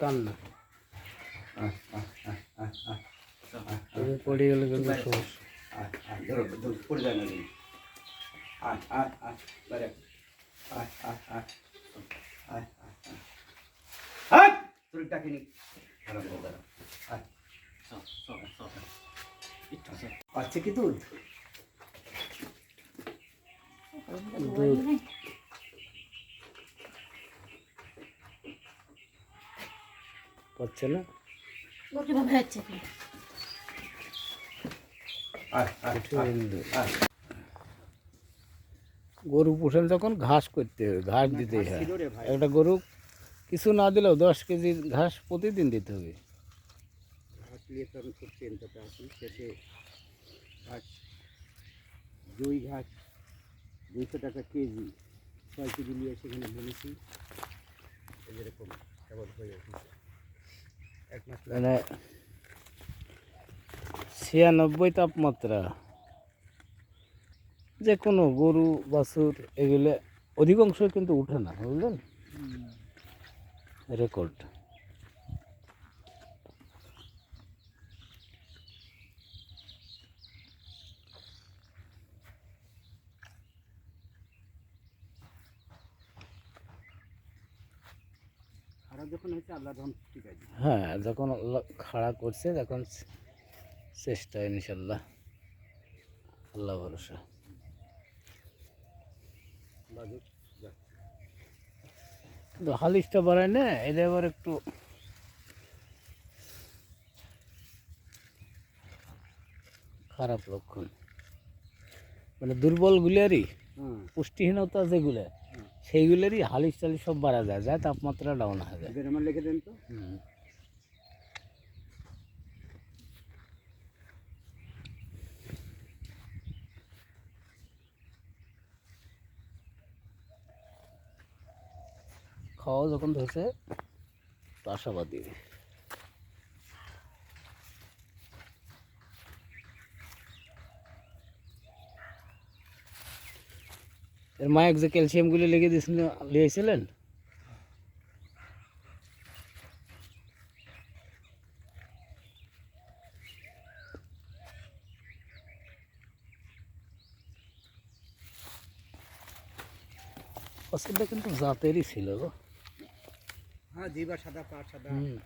কান্না পড়ে গেলে কিন্তু সমস্যা আয়, আয়, ধরো, পাচ্ছে না। গরু পোষেন যখন ঘাস করতে হবে ঘাস দিতে হয়। একটা গরু কিছু না দিলেও দশ কেজি ঘাস প্রতিদিন দিতে হবে ঘাস জই ঘাস দুইশো টাকা কেজি ছয় কেজি নিয়ে সেখানে বলেছি এরকম কেমন হয়ে গেছে। মানে ছিয়ানব্বই তাপমাত্রা। যে কোনো গরু বাছুর এগুলো অধিকাংশ কিন্তু উঠে না বুঝলেন? রেকর্ড যখন হয়েছে আল্লাহ রহম ঠিক আছে। হ্যাঁ যখন আল্লাহ খাড়া করছে তখন চেষ্টা ইনশাল্লাহ আল্লাহ ভরসা। কিন্তু হালিশটা বাড়ায় না এটা এবার একটু খারাপ লক্ষণ। মানে দুর্বল গুলারই হুম। পুষ্টিহীনতা যেগুলো। সেইগুলোরই হালিশ টালিশ সব বাড়া যায় যায় তাপমাত্রা ডাউন হয়ে যায়। আমার লিখে দেন তো। খাওয়া যখন ধরছে তো আশাবাদী এর মায়ের যে ক্যালসিয়ামগুলি লেগে দিয়েছিল লিয়েছিলেন? ওষুধটা কিন্তু জাতেরই ছিল গো। হ্যাঁ জিবা সাদা পা সাদা। হুম।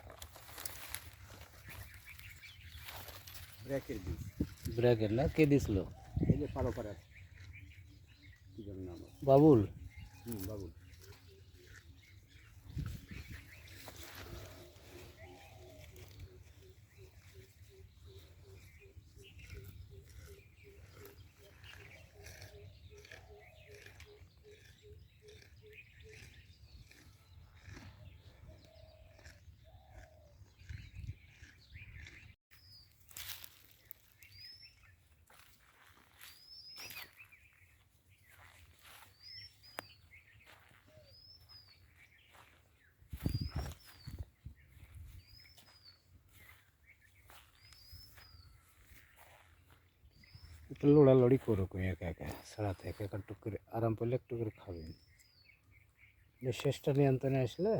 ব্র্যাকের বীজ ব্র্যাকেট না? কে দিছিল এই যে পারো পাড়ার? বাবুল। হুম বাবু একটু লড়ালড়ি করো কই একে একা ছাড়াতে এক একা টুক করে আরাম পেলে একটু করে খাবেন শেষটা নিয়ন্ত্রণে আসলে